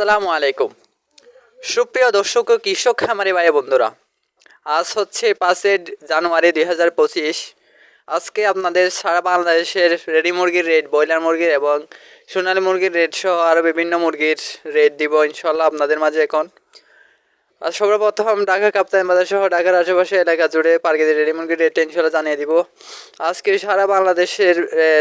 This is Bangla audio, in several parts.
আসসালামু আলাইকুম। সুপ্রিয় দর্শক ও কৃষক, খামারি ভাই বন্ধুরা, আজ হচ্ছে পাঁচই জানুয়ারি দুই হাজার পঁচিশ। আজকে আপনাদের সারা বাংলাদেশের রেডি মুরগির রেট, ব্রয়লার মুরগির এবং সোনালি মুরগির রেট সহ আরও বিভিন্ন মুরগির রেট দিব ইনশাল্লাহ আপনাদের মাঝে এখন। আর সর্বপ্রথম ঢাকা বাজার সহ ঢাকার আশেপাশে এলাকা জুড়ে পার কেজি রেডি রেট জানিয়ে দিব। আজকে সারা বাংলাদেশের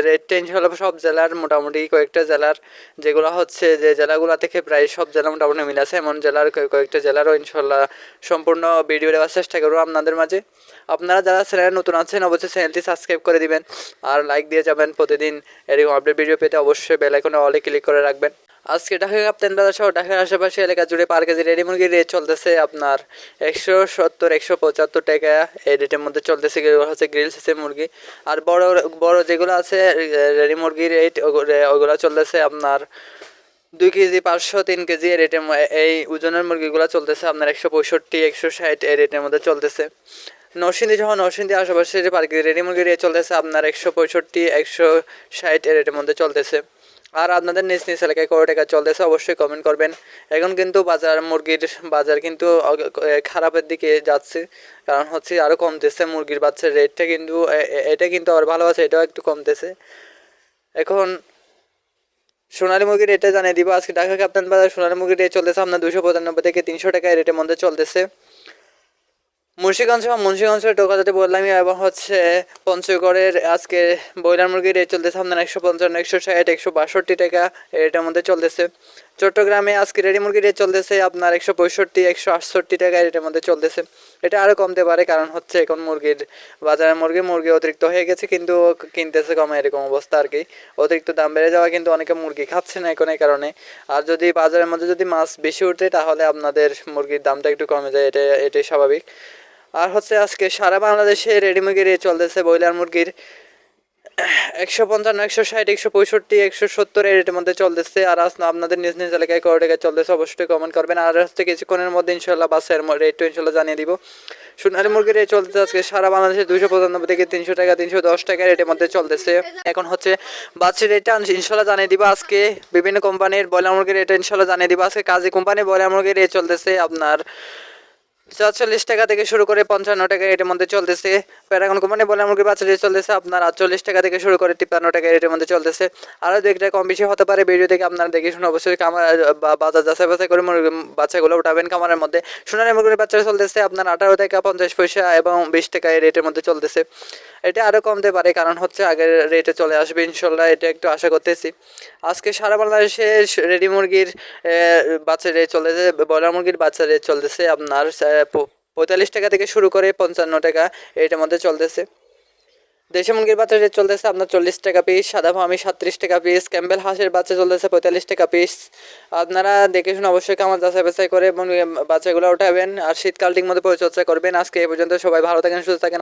রেট ইনশাল্লাহ সব জেলার মোটামুটি কয়েকটা জেলার, যেগুলো হচ্ছে যে জেলাগুলো থেকে প্রায় সব জেলা মোটামুটি মিল আছে। এমন জেলার কয়ে- কয়েকটা জেলারও ইনশাল্লাহ সম্পূর্ণ ভিডিও দেওয়ার চেষ্টা করব আপনাদের মাঝে। আপনারা যারা চ্যানেলে নতুন আছেন, অবশ্যই চ্যানেলটি সাবস্ক্রাইব করে দিবেন। আর লাইক দিয়ে যাবেন প্রতিদিন এরকম আপডেট ভিডিও পেতে অবশ্যই বেল আইকনে অলে ক্লিক করে রাখবেন। আজকে ঢাকা কাপ্তান বাজার সহ ঢাকার আশেপাশে এলাকা জুড়ে পার কেজি রেডি মুরগির রেট চলতেছে আপনার একশো সত্তর, একশো পঁচাত্তর টাকা। এই রেটের মধ্যে চলতেছে হচ্ছে গ্রিল সিসে মুরগি। আর বড় বড় যেগুলো আছে, রেডি মুরগির রেট, ওগুলো চলতেছে আপনার দুই কেজি পাঁচশো, তিন কেজি এই রেটের এই ওজনের মুরগিগুলো চলতেছে আপনার একশো পঁয়ষট্টি, একশো ষাট এই রেটের মধ্যে চলতেছে। নরসিংদী সহ নরসিংদী আশেপাশে যে পার কেজি রেডি মুরগির রেট চলতেছে আপনার একশো পঁয়ষট্টি, একশো ষাট এই রেটের মধ্যে চলতেছে। আর আপনাদের নিজ নিজ এলাকায় কত টাকা চলতেছে অবশ্যই কমেন্ট করবেন। এখন কিন্তু বাজার, মুরগির বাজার কিন্তু খারাপের দিকে যাচ্ছে। কারণ হচ্ছে আরও কমতেছে মুরগির বাচ্চার রেটটা কিন্তু এটা কিন্তু আবার ভালো আছে, এটাও একটু কমতেছে। এখন সোনালী মুরগির রেটটা জানিয়ে দিব। আজকে ঢাকা কাপ্তান বাজার সোনালী মুরগির রেট চলতেছে আপনার দুশো পঁচানব্বই থেকে তিনশো টাকা রেটের মধ্যে চলতেছে। মুন্সিগঞ্জ এবং মুন্সিগঞ্জের টোকাতে বললাম এবং হচ্ছে পঞ্চগড়ের আজকে ব্রয়লার মুরগির রেট চলতেছে আপনার একশো পঞ্চান্ন, একশো ষাট, একশো বাষট্টি টাকা এটার মধ্যে চলতেছে। চট্টগ্রামে আজকে রেডি মুরগির রেট চলতেছে আপনার একশো পঁয়ষট্টি, একশো আটষট্টি টাকা এটার মধ্যে চলতেছে। এটা আরও কমতে পারে কারণ হচ্ছে এখন মুরগির বাজারে মুরগি মুরগি অতিরিক্ত হয়ে গেছে কিন্তু কিনতেছে কমে এরকম অবস্থা আর কি। অতিরিক্ত দাম বেড়ে যাওয়া কিন্তু অনেকে মুরগি খাচ্ছে না এখন এই কারণে। আর যদি বাজারের মধ্যে যদি মাছ বেশি উঠে তাহলে আপনাদের মুরগির দামটা একটু কমে যায় এটা এটাই স্বাভাবিক। আর হচ্ছে আজকে সারা বাংলাদেশে রেডি রেট চলতেছে ব্রয়লার মুরগির। একশো পঞ্চান্ন, একশো ষাট, একশো পঁয়ষট্টি, একশো সত্তর এর মধ্যে চলতেছে। আর আজ আপনাদের নিজ নিজ এলাকায় কত টাকা চলতেছে অবশ্যই কমেন্ট করবেন। আর হচ্ছে কিছুক্ষণের মধ্যে ইনশাল্লাহ বাসের রেটটা ইনশাল্লাহ জানিয়ে দিব। সোনালী মুরগির রেট চলতেছে আজকে সারা বাংলাদেশে দুশো পঁচানব্বই থেকে তিনশো টাকা, তিনশো দশ টাকা রেটের মধ্যে চলতেছে। এখন হচ্ছে বাচ্চার রেটটা ইনশাল্লাহ জানিয়ে দিব আজকে। বিভিন্ন কোম্পানির ব্রয়লার মুরগির রেট ইনশাল্লাহ জানিয়ে দিব। আজকে কাজী কোম্পানির ব্রয়লার মুরগির রেট চলতেছে আপনার সাতচল্লিশ টাকা থেকে শুরু করে পঞ্চান্ন টাকা এটার মধ্যে চলতেছে। প্যারাগন কোম্পানি বলে মুরগির বাচ্চা রেট চলতেছে। আপনার আটচল্লিশ টাকা থেকে শুরু করে তিপ্পান্ন টাকা রেটের মধ্যে চলতেছে। আরও দু একটা কম বেশি হতে পারে ভিডিও থেকে আপনারা দেখে শুনে অবশ্যই কামার বাজার যাচাই বাছাই করে মুরগি বাচ্চাগুলো উঠাবেন কামারের মধ্যে। সোনালী মুরগির বাচ্চা চলতেছে আপনার আঠারো টাকা পঞ্চাশ পয়সা এবং বিশ টাকা রেটের মধ্যে চলতেছে। এটা আরও কমতে পারে, কারণ হচ্ছে আগের রেটে চলে আসবে, ইনশাল্লাহ এটা একটু আশা করতেছি। আজকে সারা বাংলাদেশে রেডি মুরগির বাচ্চা রেট চলতেছে, ব্রয়লার মুরগির বাচ্চা রেট চলতেছে আপনার পঁয়তাল্লিশ টাকা থেকে শুরু করে পঞ্চান্ন টাকা এটার মধ্যে চলতেছে। দেশি মুরগির বাচ্চা রেট চলতেছে, আপনার চল্লিশ টাকা পিস সাদা ফামি সাত্রিশ টাকা পিস ক্যাম্বেল হাঁসের বাচ্চা চলতেছে পঁয়তাল্লিশ টাকা পিস আপনারা দেখে শুনে অবশ্যই আমার যাচাই বাছাই করে বাচ্চাগুলো উঠাবেন আর শীতকাল ঠিক মতো পরিচর্যা করবেন। আজকে এই পর্যন্ত সবাই ভালো থাকেন, সুস্থ থাকেন।